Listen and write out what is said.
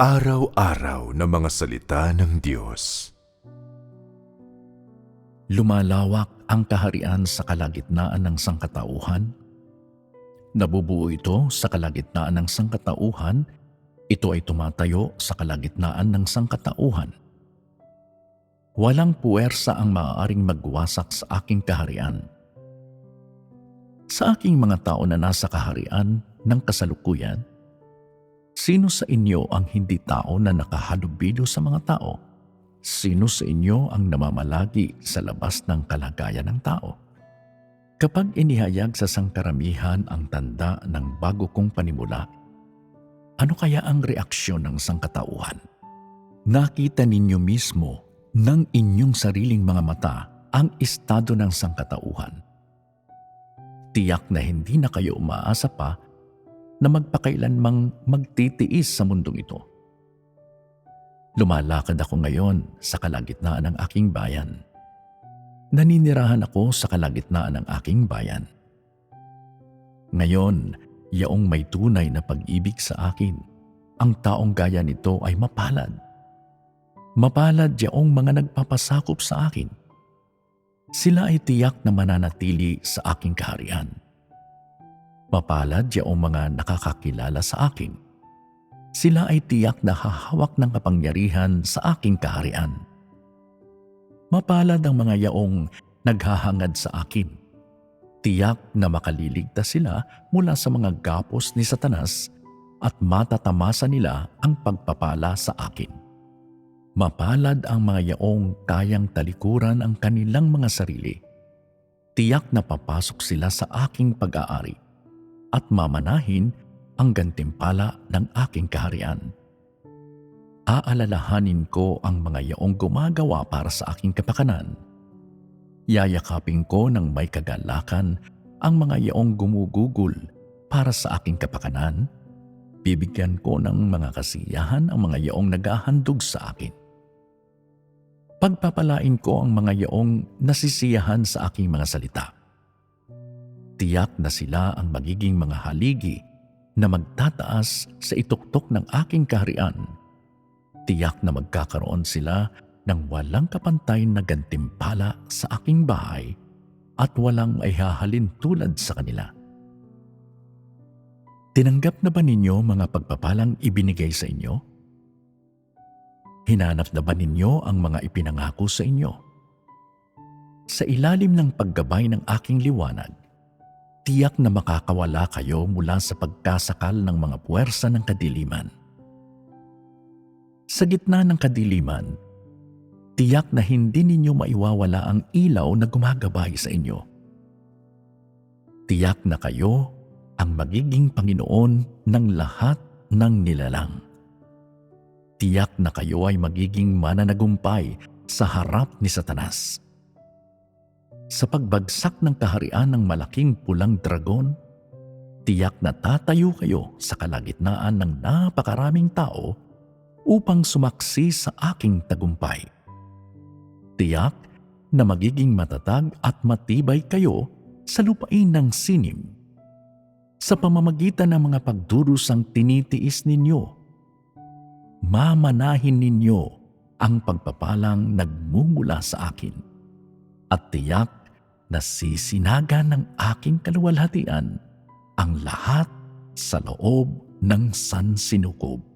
Pang-araw-araw na mga salita ng Diyos. Lumalawak ang kaharian sa kalagitnaan ng sangkatauhan. Nabubuo ito sa kalagitnaan ng sangkatauhan. Ito ay tumatayo sa kalagitnaan ng sangkatauhan. Walang puwersa ang maaaring magwasak sa aking kaharian. Sa aking mga tao na nasa kaharian ng kasalukuyan, sino sa inyo ang hindi tao na nakahalubilo sa mga tao? Sino sa inyo ang namamalagi sa labas ng kalagayan ng tao? Kapag inihayag sa sangkaramihan ang tanda ng bago kong panimula, ano kaya ang reaksyon ng sangkatauhan? Nakita ninyo mismo ng inyong sariling mga mata ang estado ng sangkatauhan. Tiyak na hindi na kayo umaasa pa na magpakailanmang magtitiis sa mundong ito. Lumalakad ako ngayon sa kalagitnaan ng aking bayan. Naninirahan ako sa kalagitnaan ng aking bayan. Ngayon, yaong may tunay na pag-ibig sa akin, ang taong gaya nito ay mapalad. Mapalad yaong mga nagpapasakop sa akin. Sila ay tiyak na mananatili sa aking kaharian. Mapalad yaong mga nakakakilala sa akin sila ay tiyak na hahawak ng kapangyarihan sa aking kaharian. Mapalad ang mga yaong naghahangad sa akin. Tiyak na makaliligtas sila mula sa mga gapos ni Satanas at matatamasa nila ang pagpapala sa akin. Mapalad ang mga yaong kayang talikuran ang kanilang mga sarili. Tiyak na papasok sila sa aking pag-aari at mamanahin ang gantimpala ng aking kaharian. Aalalahanin ko ang mga yaong gumagawa para sa aking kapakanan. Yayakapin ko ng may kagalakan ang mga yaong gumugugol para sa aking kapakanan. Bibigyan ko ng mga kasiyahan ang mga yaong naghahandog sa akin. Pagpapalain ko ang mga yaong nasisiyahan sa aking mga salita. Tiyak na sila ang magiging mga haligi na magtataas sa ituktok ng aking kaharian. Tiyak na magkakaroon sila ng walang kapantay na gantimpala sa aking bahay at walang ay hahalin tulad sa kanila. Tinanggap na ba ninyo mga pagpapalang ibinigay sa inyo? Hinanap na ba ninyo ang mga ipinangako sa inyo? Sa ilalim ng paggabay ng aking liwanag, tiyak na makakawala kayo mula sa pagkasakal ng mga puwersa ng kadiliman. Sa gitna ng kadiliman, tiyak na hindi ninyo maiwawala ang ilaw na gumagabay sa inyo. Tiyak na kayo ang magiging Panginoon ng lahat ng nilalang. Tiyak na kayo ay magiging mananagumpay sa harap ni Satanas sa pagbagsak ng kaharian ng malaking pulang dragon, tiyak na tatayo kayo sa kalagitnaan ng napakaraming tao upang sumaksi sa aking tagumpay. Tiyak na magiging matatag at matibay kayo sa lupain ng sinim. Sa pamamagitan ng mga pagdurusang tinitiis ninyo, mamanahin ninyo ang pagpapalang nagmumula sa akin. At tiyak nasisinaga ng aking kaluwalhatian ang lahat sa loob ng sansinukob.